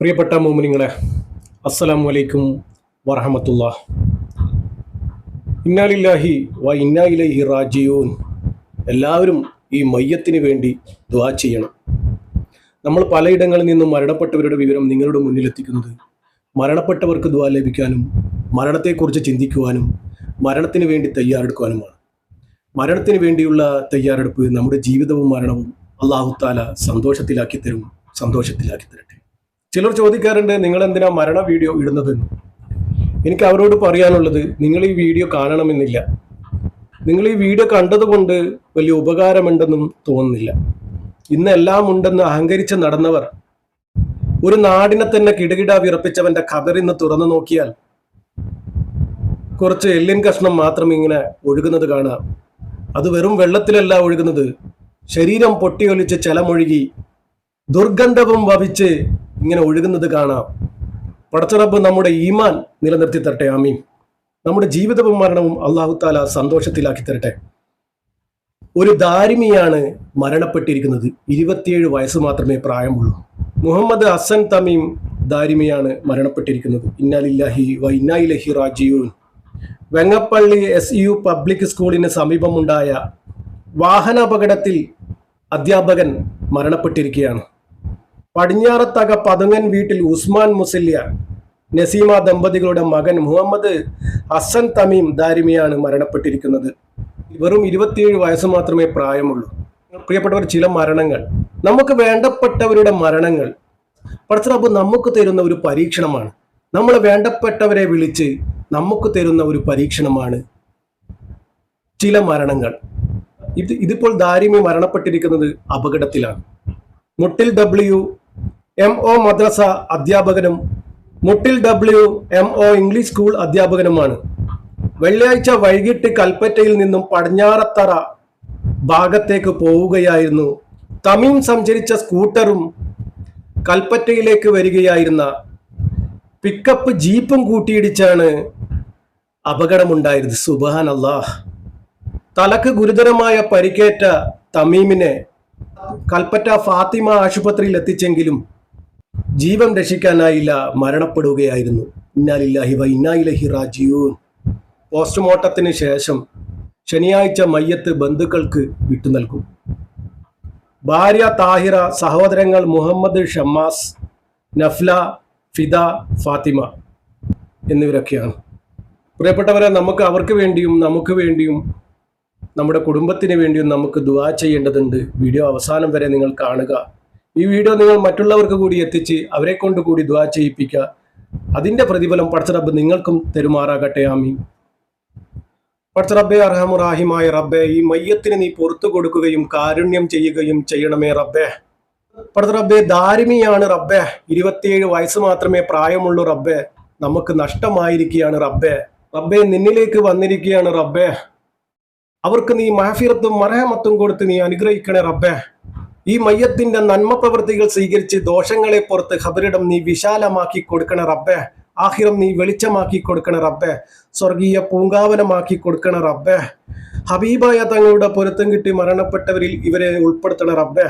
പ്രിയപ്പെട്ട മോമിനിങ്ങളെ അസ്സലാമു അലൈക്കും വറഹമത്തുള്ള. ഇന്നാലില്ലാഹി വ ഇന്നായിലഹി റാജിയൂൻ എല്ലാവരും ഈ മയ്യത്തിന് വേണ്ടി ദ്വാ ചെയ്യണം. നമ്മൾ പലയിടങ്ങളിൽ നിന്നും മരണപ്പെട്ടവരുടെ വിവരം നിങ്ങളുടെ മുന്നിലെത്തിക്കുന്നത് മരണപ്പെട്ടവർക്ക് ദ്വാ ലഭിക്കാനും മരണത്തെക്കുറിച്ച് ചിന്തിക്കുവാനും മരണത്തിന് വേണ്ടി തയ്യാറെടുക്കുവാനുമാണ്. മരണത്തിന് വേണ്ടിയുള്ള തയ്യാറെടുപ്പ് നമ്മുടെ ജീവിതവും മരണവും അള്ളാഹുത്താല സന്തോഷത്തിലാക്കി തരും സന്തോഷത്തിലാക്കി തരട്ടെ. ചിലർ ചോദിക്കാറുണ്ട് നിങ്ങൾ എന്തിനാ മരണ വീഡിയോ ഇടുന്നതെന്ന്? എനിക്ക് അവരോട് പറയാനുള്ളത് നിങ്ങൾ ഈ വീഡിയോ കാണണമെന്നില്ല. നിങ്ങൾ ഈ വീഡിയോ കണ്ടതുകൊണ്ട് വലിയ ഉപകാരമുണ്ടെന്നും തോന്നുന്നില്ല. ഇന്നെല്ലാം ഉണ്ടെന്ന് അഹങ്കരിച്ച് നടന്നവർ ഒരു നാടിനെ തന്നെ കിടകിട വിറപ്പിച്ചവന്റെ കബറിന്ന് തുറന്നു നോക്കിയാൽ കുറച്ച് എല്ലിൻ കഷ്ണം മാത്രം ഇങ്ങനെ ഒഴുകുന്നത് കാണാം. അത് വെറും വെള്ളത്തിലല്ല ഒഴുകുന്നത്. ശരീരം പൊട്ടിയൊലിച്ച് ചെലമൊഴുകി ദുർഗന്ധവും വഹിച്ച് ഇങ്ങനെ ഒഴുകുന്നത് കാണാം. പടച്ചറബ് നമ്മുടെ ഈമാൻ നിലനിർത്തി തരട്ടെ ആമീൻ. നമ്മുടെ ജീവിതവും മരണവും അള്ളാഹു താല സന്തോഷത്തിലാക്കി തരട്ടെ. ഒരു ദാരിമിയാണ് മരണപ്പെട്ടിരിക്കുന്നത്. ഇരുപത്തിയേഴ് വയസ്സ് മാത്രമേ പ്രായമുള്ളൂ. മുഹമ്മദ് ഹസൻ തമീം ദാരിമിയാണ് മരണപ്പെട്ടിരിക്കുന്നത്. ഇന്നാലില്ലാഹി വ ഇന്നായിലഹി റാജിയൂൻ വെങ്ങപ്പള്ളി എസ് യു പബ്ലിക് സ്കൂളിന് സമീപമുണ്ടായ വാഹനാപകടത്തിൽ അധ്യാപകൻ മരണപ്പെട്ടിരിക്കുകയാണ്. പടിഞ്ഞാറത്തക പതുങ്ങൻ വീട്ടിൽ ഉസ്മാൻ മുസല്യ നസീമ ദമ്പതികളുടെ മകൻ മുഹമ്മദ് ഹസൻ തമീം ദാരിമിയാണ് മരണപ്പെട്ടിരിക്കുന്നത്. വെറും ഇരുപത്തിയേഴ് വയസ്സ് മാത്രമേ പ്രായമുള്ളൂ. പ്രിയപ്പെട്ടവർ ചില മരണങ്ങൾ നമുക്ക് വേണ്ടപ്പെട്ടവരുടെ മരണങ്ങൾ പടച്ചറബ് നമുക്ക് തരുന്ന ഒരു പരീക്ഷണമാണ്. നമ്മൾ വേണ്ടപ്പെട്ടവരെ വിളിച്ച് നമുക്ക് തരുന്ന ഒരു പരീക്ഷണമാണ് ചില മരണങ്ങൾ. ഇത് ഇതിപ്പോൾ ദാരിമി മരണപ്പെട്ടിരിക്കുന്നത് അപകടത്തിലാണ്. മുട്ടിൽ ഡബ്ല്യു എം ഒ മദ്രസ അധ്യാപകനും Muttil W M O English school അധ്യാപകനുമാണ്. വെള്ളിയാഴ്ച വൈകിട്ട് കൽപ്പറ്റയിൽ നിന്നും പടിഞ്ഞാറത്തറ ഭാഗത്തേക്ക് പോവുകയായിരുന്നു. തമീം സഞ്ചരിച്ച സ്കൂട്ടറും കൽപ്പറ്റയിലേക്ക് വരികയായിരുന്ന പിക്കപ്പ് ജീപ്പും കൂട്ടിയിടിച്ചാണ് അപകടമുണ്ടായത്. സുബാൻ അള്ളാഹ് തലക്ക് ഗുരുതരമായ പരിക്കേറ്റ തമീമിനെ കൽപ്പറ്റ ഫാത്തിമ ആശുപത്രിയിൽ എത്തിച്ചെങ്കിലും ജീവൻ രക്ഷിക്കാനായില്ല മരണപ്പെടുകയായിരുന്നു. ഇന്നാലില്ലാഹി വ ഇന്നായിലഹി റാജിയൂൻ പോസ്റ്റ്മോർട്ടത്തിന് ശേഷം ശനിയാഴ്ച മയ്യത്ത് ബന്ധുക്കൾക്ക് വിട്ടു നൽകും. ഭാര്യ താഹിറ സഹോദരങ്ങൾ മുഹമ്മദ് ഷമ്മാസ് നഫ്ല ഫിദ ഫാത്തിമ എന്നിവരൊക്കെയാണ്. പ്രിയപ്പെട്ടവരെ നമുക്ക് അവർക്ക് വേണ്ടിയും നമുക്ക് വേണ്ടിയും നമ്മുടെ കുടുംബത്തിന് വേണ്ടിയും നമുക്ക് ദുവാ ചെയ്യേണ്ടതുണ്ട്. വീഡിയോ അവസാനം വരെ നിങ്ങൾ കാണുക. ഈ വീഡിയോ നിങ്ങൾ മറ്റുള്ളവർക്ക് കൂടി എത്തിച്ച് അവരെ കൊണ്ട് കൂടി ദ്വാ ചെയ്യിപ്പിക്കുക. അതിന്റെ പ്രതിഫലം പടച്ചറബ് നിങ്ങൾക്കും തെരുമാറാകട്ടെ. ആമി പടച്ചറബ്ബെ അർഹമുറാഹിമായ റബ്ബെ ഈ മയ്യത്തിന് നീ പുറത്തു കൊടുക്കുകയും കാരുണ്യം ചെയ്യുകയും ചെയ്യണമേ റബ്ബെ. പടച്ചറബെ ദാരിമിയാണ് റബ്ബെ. ഇരുപത്തിയേഴ് വയസ്സ് മാത്രമേ പ്രായമുള്ളൂ റബ്ബെ. നമുക്ക് നഷ്ടമായിരിക്കുകയാണ് റബ്ബെ. റബ്ബെ നിന്നിലേക്ക് വന്നിരിക്കുകയാണ് റബ്ബെ. അവർക്ക് നീ മഹഫിറത്തും മറഹമത്തും കൊടുത്ത് നീ അനുഗ്രഹിക്കണേ റബ്ബെ. ഈ മയ്യത്തിന്റെ നന്മ പ്രവൃത്തികൾ സ്വീകരിച്ച് ദോഷങ്ങളെ പുറത്ത് ഖബറിടം നീ വിശാലമാക്കി കൊടുക്കണ റബ്ബേ. ആഹിറം നീ വെളിച്ചമാക്കി കൊടുക്കണ റബ്ബേ. സ്വർഗീയ പൂങ്കാവനമാക്കി കൊടുക്കണ റബ്ബേ. ഹബീബായ തങ്ങളുടെ പൊരുത്തം കിട്ടി മരണപ്പെട്ടവരിൽ ഇവരെ ഉൾപ്പെടുത്തണ റബ്ബേ.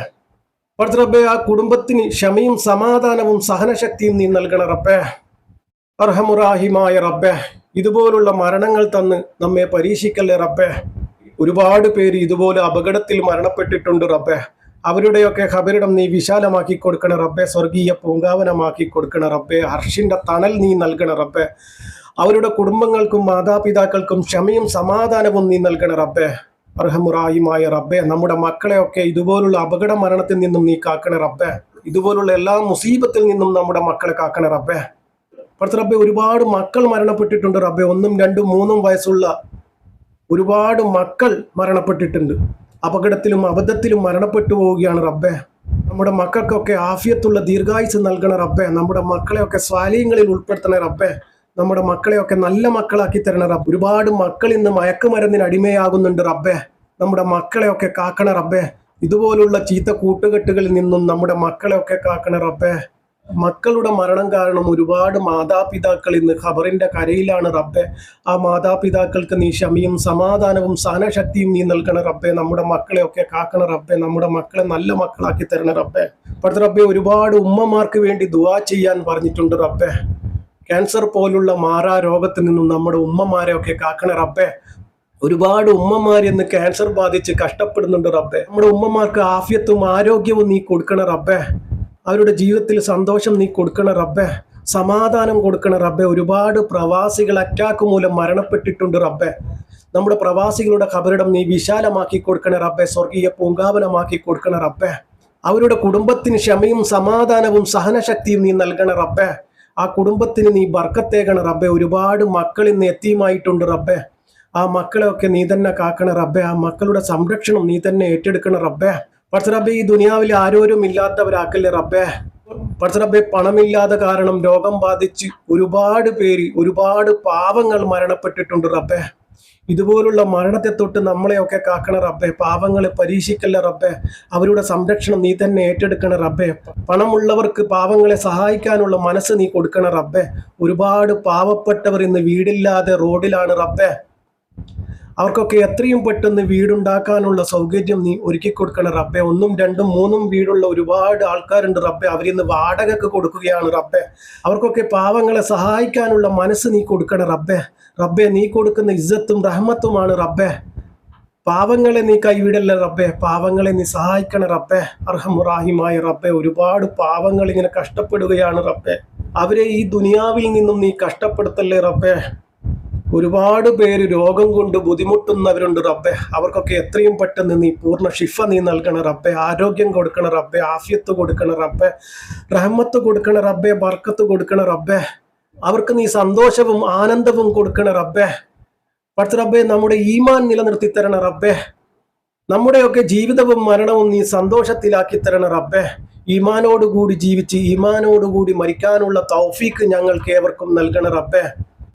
പഠിച്ച റബ്ബെ ആ കുടുംബത്തിന് ക്ഷമയും സമാധാനവും സഹനശക്തിയും നീ നൽകണ റബ്ബേ. അർഹമുറാഹിമായ റബ്ബേ ഇതുപോലുള്ള മരണങ്ങൾ തന്ന് നമ്മെ പരീക്ഷിക്കല്ലേ റബ്ബേ. ഒരുപാട് പേര് ഇതുപോലെ അപകടത്തിൽ മരണപ്പെട്ടിട്ടുണ്ട് റബ്ബെ. അവരുടെയൊക്കെ ഖബരിടം നീ വിശാലമാക്കി കൊടുക്കണ റബ്ബെ സ്വർഗീയ പൂങ്കാവനമാക്കി കൊടുക്കണ റബ്ബെ ഹർഷിന്റെ തണൽ നീ നൽകണ റബ്ബെ. അവരുടെ കുടുംബങ്ങൾക്കും മാതാപിതാക്കൾക്കും ക്ഷമയും സമാധാനവും നീ നൽകണ റബ്ബെ. അർഹമുറായുമായ റബ്ബെ നമ്മുടെ മക്കളെയൊക്കെ ഇതുപോലുള്ള അപകട മരണത്തിൽ നിന്നും നീ കാക്കണ റബ്ബെ. ഇതുപോലുള്ള എല്ലാ മുസീബത്തിൽ നിന്നും നമ്മുടെ മക്കളെ കാക്കണ റബ്ബെ. പഠിച്ച റബ്ബെ ഒരുപാട് മക്കൾ മരണപ്പെട്ടിട്ടുണ്ട് റബ്ബെ. ഒന്നും രണ്ടും മൂന്നും വയസ്സുള്ള ഒരുപാട് മക്കൾ മരണപ്പെട്ടിട്ടുണ്ട്. അപകടത്തിലും അബദ്ധത്തിലും മരണപ്പെട്ടു പോവുകയാണ് റബ്ബെ. നമ്മുടെ മക്കൾക്കൊക്കെ ആഫിയത്തുള്ള ദീർഘായുസ് നൽകണ റബ്ബെ. നമ്മുടെ മക്കളെയൊക്കെ സ്വാലീയങ്ങളിൽ ഉൾപ്പെടുത്തണ റബ്ബെ. നമ്മുടെ മക്കളെയൊക്കെ നല്ല മക്കളാക്കി തരണ റബ്ബ്. ഒരുപാട് മക്കൾ ഇന്ന് മയക്കുമരുന്നിന് അടിമയാകുന്നുണ്ട് റബ്ബെ. നമ്മുടെ മക്കളെയൊക്കെ കാക്കണ റബ്ബെ. ഇതുപോലുള്ള ചീത്ത കൂട്ടുകെട്ടുകളിൽ നിന്നും നമ്മുടെ മക്കളെയൊക്കെ കാക്കണ റബ്ബെ. മക്കളുടെ മരണം കാരണം ഒരുപാട് മാതാപിതാക്കൾ ഇന്ന് ഖബറിന്റെ കരയിലാണ് റബ്ബെ. ആ മാതാപിതാക്കൾക്ക് നീ ക്ഷമയും സമാധാനവും സഹനശക്തിയും നീ നൽകണ റബ്ബെ. നമ്മുടെ മക്കളെ ഒക്കെ കാക്കണ റബ്ബെ. നമ്മുടെ മക്കളെ നല്ല മക്കളാക്കി തരണ റബ്ബെ. പഠിത്ത റബ്ബെ ഒരുപാട് ഉമ്മമാർക്ക് വേണ്ടി ദുവാ ചെയ്യാൻ പറഞ്ഞിട്ടുണ്ട് റബ്ബെ. ക്യാൻസർ പോലുള്ള മാറാ രോഗത്തിൽ നിന്നും നമ്മുടെ ഉമ്മമാരെ ഒക്കെ കാക്കണ റബ്ബെ. ഒരുപാട് ഉമ്മമാർ ഇന്ന് ക്യാൻസർ ബാധിച്ച് കഷ്ടപ്പെടുന്നുണ്ട് റബ്ബെ. നമ്മുടെ ഉമ്മമാർക്ക് ആഫ്യത്തും ആരോഗ്യവും നീ കൊടുക്കണ റബ്ബെ. അവരുടെ ജീവിതത്തിൽ സന്തോഷം നീ കൊടുക്കണ റബ്ബെ സമാധാനം കൊടുക്കണ റബ്ബെ ഒരുപാട് പ്രവാസികൾ അറ്റാക്ക് മൂലം മരണപ്പെട്ടിട്ടുണ്ട് റബ്ബെ. നമ്മുടെ പ്രവാസികളുടെ കബറിടം നീ വിശാലമാക്കി കൊടുക്കണ റബ്ബെ സ്വർഗീയ പൂങ്കാവനമാക്കി കൊടുക്കണ റബ്ബെ. അവരുടെ കുടുംബത്തിന് ക്ഷമയും സമാധാനവും സഹനശക്തിയും നീ നൽകണ റബ്ബെ. ആ കുടുംബത്തിന് നീ ബർക്കത്തേകണ റബ്ബെ. ഒരുപാട് മക്കൾ ഇന്ന് എത്തിയുമായിട്ടുണ്ട് റബ്ബെ. ആ മക്കളെയൊക്കെ നീ തന്നെ കാക്കണ റബ്ബെ. ആ മക്കളുടെ സംരക്ഷണം നീ തന്നെ ഏറ്റെടുക്കണ റബ്ബെ. റബ്ബെ ഈ ദുനിയാവിൽ ആരോരും ഇല്ലാത്തവരാക്കല്ലേ റബ്ബെ? റബ്ബെ പണമില്ലാതെ കാരണം രോഗം ബാധിച്ച് ഒരുപാട് പേര് ഒരുപാട് പാവങ്ങൾ മരണപ്പെട്ടിട്ടുണ്ട് റബ്ബെ. ഇതുപോലുള്ള മരണത്തെ തൊട്ട് നമ്മളെയൊക്കെ കാക്കണ റബ്ബെ. പാവങ്ങളെ പരീക്ഷിക്കല്ല റബ്ബെ. അവരുടെ സംരക്ഷണം നീ തന്നെ ഏറ്റെടുക്കണ റബ്ബെ. പണമുള്ളവർക്ക് പാവങ്ങളെ സഹായിക്കാനുള്ള മനസ്സ് നീ കൊടുക്കണ റബ്ബെ. ഒരുപാട് പാവപ്പെട്ടവർ ഇന്ന് വീടില്ലാതെ റോഡിലാണ് റബ്ബെ. അവർക്കൊക്കെ എത്രയും പെട്ടെന്ന് വീടുണ്ടാക്കാനുള്ള സൗകര്യം നീ ഒരുക്കി കൊടുക്കണം റബ്ബെ. ഒന്നും രണ്ടും മൂന്നും വീടുള്ള ഒരുപാട് ആൾക്കാരുണ്ട് റബ്ബെ. അവരിന്ന് വാടകക്ക് കൊടുക്കുകയാണ് റബ്ബെ. അവർക്കൊക്കെ പാവങ്ങളെ സഹായിക്കാനുള്ള മനസ്സ് നീ കൊടുക്കണം റബ്ബെ. റബ്ബെ നീ കൊടുക്കുന്ന ഇജ്ജത്തും റഹ്മത്തുമാണ് റബ്ബെ. പാവങ്ങളെ നീ കൈവിടല്ല റബ്ബെ. പാവങ്ങളെ നീ സഹായിക്കണം റബ്ബെ. അർഹമുറാഹിമായ റബ്ബെ ഒരുപാട് പാവങ്ങൾ ഇങ്ങനെ കഷ്ടപ്പെടുകയാണ് റബ്ബെ. അവരെ ഈ ദുനിയാവിൽ നിന്നും നീ കഷ്ടപ്പെടുത്തല്ലേ റബ്ബെ? ഒരുപാട് പേര് രോഗം കൊണ്ട് ബുദ്ധിമുട്ടുന്നവരുണ്ട് റബ്ബെ. അവർക്കൊക്കെ എത്രയും പെട്ടെന്ന് നീ പൂർണ ഷിഫ നീ നൽകണ റബ്ബെ. ആരോഗ്യം കൊടുക്കണ റബ്ബെ. ആഫിയത്ത് കൊടുക്കണ റബ്ബെ. റഹ്മത്ത് കൊടുക്കണ റബ്ബെ. ബർക്കത്ത് കൊടുക്കണ റബ്ബെ. അവർക്ക് നീ സന്തോഷവും ആനന്ദവും കൊടുക്കണ റബ്ബെ. പഠിച്ച റബ്ബെ നമ്മുടെ ഈമാൻ നിലനിർത്തി തരണ റബ്ബെ. നമ്മുടെയൊക്കെ ജീവിതവും മരണവും നീ സന്തോഷത്തിലാക്കി തരണ റബ്ബെ. ഈമാനോടുകൂടി ജീവിച്ച് ഈമാനോടുകൂടി മരിക്കാനുള്ള തൗഫീക്ക് ഞങ്ങൾക്ക് ഏവർക്കും നൽകണ റബ്ബെ.